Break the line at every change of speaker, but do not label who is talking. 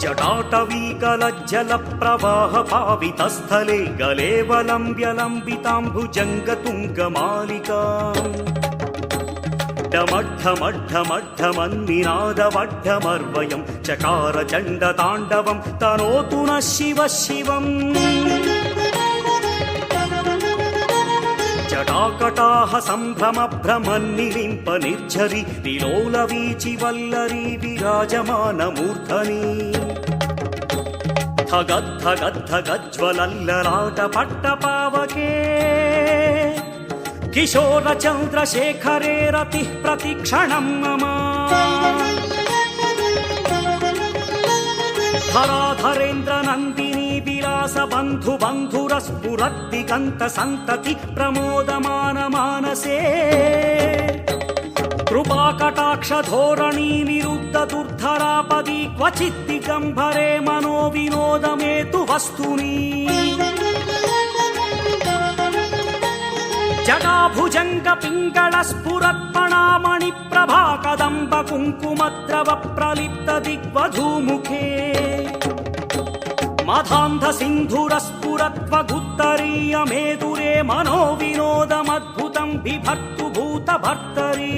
జటాటవీకలజ్జల ప్రవాహ పావితస్థలే గలేవలంబ్యలంబితాంభుజంగతుంగమాలికా. డమడ్ఢమడ్ఢమడ్ఢమన్నినాదవడ్ఢమర్వయం చకార చండ తాండవం తనోతు న శివ. కాకటాహ సంభ్రమ భ్రమన్నిలింప నిర్జరి విలోల వీచి వల్లరి విరాజమాన మూర్ధని. ధగద్ధగద్ధగజ్వలల్లలాట పట్ట పావకే. కిశోర చంద్రశేఖరే రతి ప్రతిక్షణం మమ ధరాధరేంద్ర నందిని విలాస బంధు బంధుర స్ఫురద్దిగంత సంతతి ప్రమోదమాన మానసే కృపాకటాక్ష ధోరణి నిరుద్ధ దుర్ధరాపది క్వచిత్తి గంభరే మనో వినోదమేతు వస్తుని జటాభుజంగ పింగళ స్ఫురత్పణామణి ప్రభాకదంబ కుంకుమద్రవ ప్రలిప్త దిగ్వధూముఖే మధాంధ సింధుర స్ఫురత్వ గుత్తరీయ మేదురే మనో వినోదమద్భుతం బిభర్తు భూత భర్తరీ